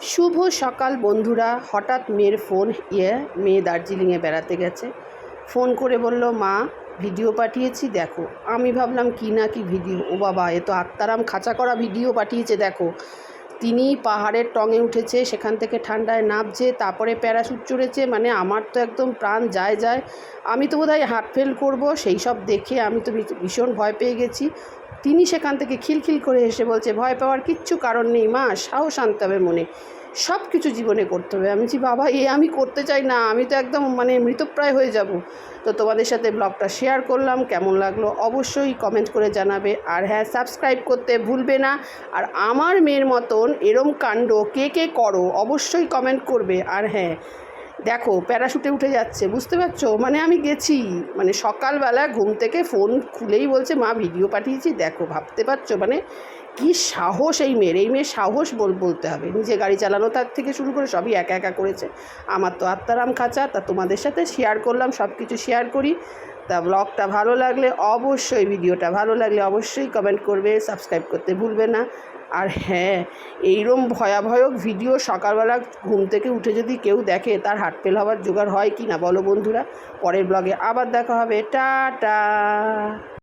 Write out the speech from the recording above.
শুভ সকাল বন্ধুরা। হঠাৎ মেয়ের ফোন ইয়ে মেয়ে দার্জিলিংয়ে বেড়াতে গেছে। ফোন করে বলল, মা, ভিডিও পাঠিয়েছি, দেখো। আমি ভাবলাম, কি না কি ভিডিও? ও বাবা, এ তো আত্মারাম খাঁচা করা ভিডিও পাঠিয়েছে, দেখো। তিনি পাহাড়ের টঙে উঠেছে, সেখান থেকে ঠান্ডায় নামছে তারপরে প্যারাশুট চড়েছে মানে আমার তো একদম প্রাণ যায় যায়। আমি তো বোধহয় হার্ট ফেল করব, সেই সব দেখে আমি তো ভীষণ- ভীষণ ভয় পেয়ে গেছি। তিনি সেখান থেকে খিলখিল করে এসে বলছে, ভয় পাওয়ার কিচ্ছু কারণ নেই, মা, সাহস আনতে হবে মনে। সব কিছু জীবনে করতে হবে। আমি বলছি, বাবা, এ আমি করতে চাই না, আমি তো একদম মানে মৃতপ্রায় হয়ে যাব। তো তোমাদের সাথে ব্লগটা শেয়ার করলাম, কেমন লাগল অবশ্যই কমেন্ট করে জানাবে। আর হ্যাঁ সাবস্ক্রাইব করতে ভুলবে না। আর আমার মেয়ের মতন এরম কাণ্ড কে কে করো অবশ্যই কমেন্ট করবে। আর হ্যাঁ দেখো প্যারাশুটে উঠে যাচ্ছে, বুঝতে পারছ? মানে আমি গেছি মানে সকালবেলা ঘুম থেকে ফোন খুলেই বলছে, মা ভিডিও পাঠিয়েছি, দেখো, ভাবতে পারছ? মানে কি সাহস এই মেয়ের এই মেয়ের সাহস বল, বলতে হবে। নিজে গাড়ি চালানো তার থেকে শুরু করে সবই একা একা করেছে। আমার তো আত্মারাম খাঁচা, তা তোমাদের সাথে শেয়ার করলাম সব কিছু শেয়ার করি। তা ব্লগটা ভালো লাগলে অবশ্যই ভিডিওটা ভালো লাগলে অবশ্যই কমেন্ট করবে সাবস্ক্রাইব করতে ভুলবে না। আর হ্যাঁ এইরম ভয়াবহ ভিডিও সকালবেলা ঘুম থেকে উঠে যদি কেউ দেখে তার হার্ট ফেল হওয়ার জোগাড় হয় কি না বলো বন্ধুরা, পরের ব্লগে আবার দেখা হবে, টাটা।